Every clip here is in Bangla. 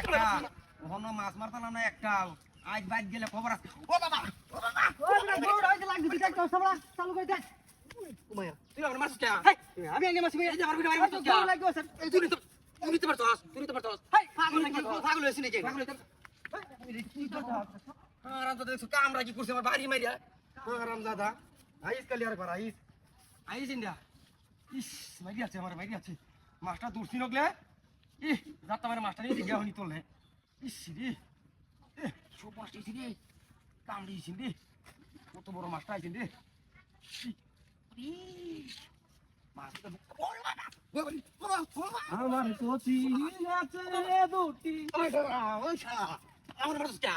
একটা মাছ মারতাম না একটা আজ বাদ গেলে খবর আছে ও বাবা ও বাবা তুই আমার মাছ কে আমি আগে এই কে তুই তো তুই তো পারছস পাগল হয়েছে নাকি আরাম তো দেখছ কামরা কি করছে আমার বাড়ি মারিয়া আরাম দাদা আইস কালি আর ঘর আইস আইস ইন্ডিয়া ইস মারি আছে আমার মারি আছে। মাছটা দূরছি নগলে ই যাত আমার মাছটা নিয়ে গিয়া হনি তোলে ইস রে সব মাছ দিছি রে কামড়ি রে। কত বড় মাছটা আইছেন রে। মাছটা আমার কচি আছে দুটি। আমার বাড়ি চাচা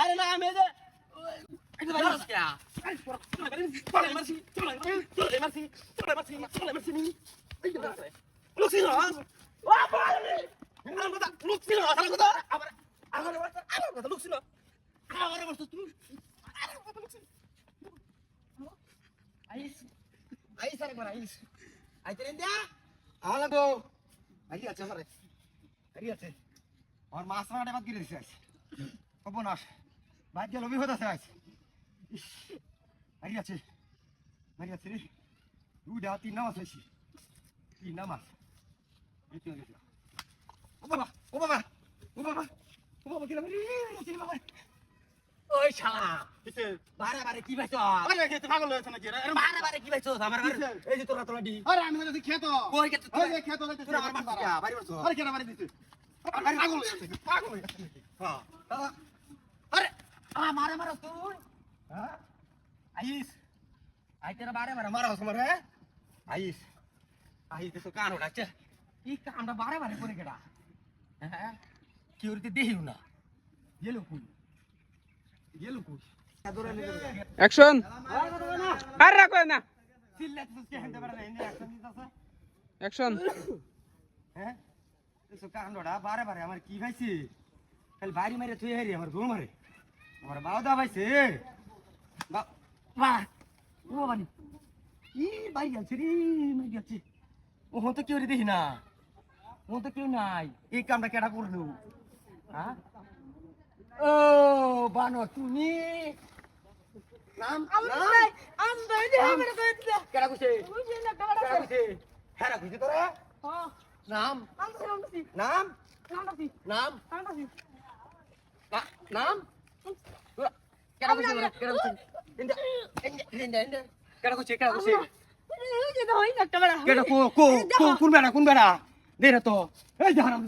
আরে না আমি মাছ মারা বাদ গিরে দিছে অপনাশ। বাদ গেল বিপদ আছে আই আছে মারি আছে রে দুইটা তিন নাম আছে তিন নাম আছে এই তিন গেছে ও বাবা ও বাবা ও বাবা ও বাবা কিলা মারি কিলা মারি ওই শালা বারে বারে কি পাইছ আরে খেতে পাগল হয়েছে নাকি আরে বারে বারে কি পাইছ আমার এই যে তোরা তোরা দি আরে আমি হচ্ছে খেত কই কে ওই যে খেত তোরা আমার কে বাড়ি মাছ আরে কেন মারি দিছিস পাগল হয়েছে পাগল হয়েছে হ্যাঁ আরে আমারে মারো তুই হ্যাঁ আইস আই তেরা বারে বারে মারো সমরে আইস আইস তো কান ওড়াচ্ছে ই কামটা বারে বারে করে গেডা হ্যাঁ কি উড়তে দেহিও না গেলো কুই গেলো কুই অ্যাকশন আর রাখো না চিল্লাতে কে হেনতে পারে না এনে অ্যাকশন দিতাছে অ্যাকশন হ্যাঁ এসব কাণ্ডটা বারে বারে আমার কি ভাইছে খালি বাড়ি মারে তুই হারি আমার বউ মারে আমার বাবা দা ভাইছে বা বা ও বানি ই বাড়ি আছে রে মারি আছে ও হতে কেউ রে দেখি না। ও তো কেউ নাই। এই কামটা কেডা করল? হ্যাঁ ও বানো তুমি? নাম নাম কেডা কইছে? কেডা কইছে? হ্যাঁ কইছে তোরা। নাম? নাম? নাম? না- নাম? কইছে তোরা? কেডা কইছে কেডা কইছে কেডা কইছে কেডা কো কো কোন বেড়া কোন বেড়া দে তো এই হারাম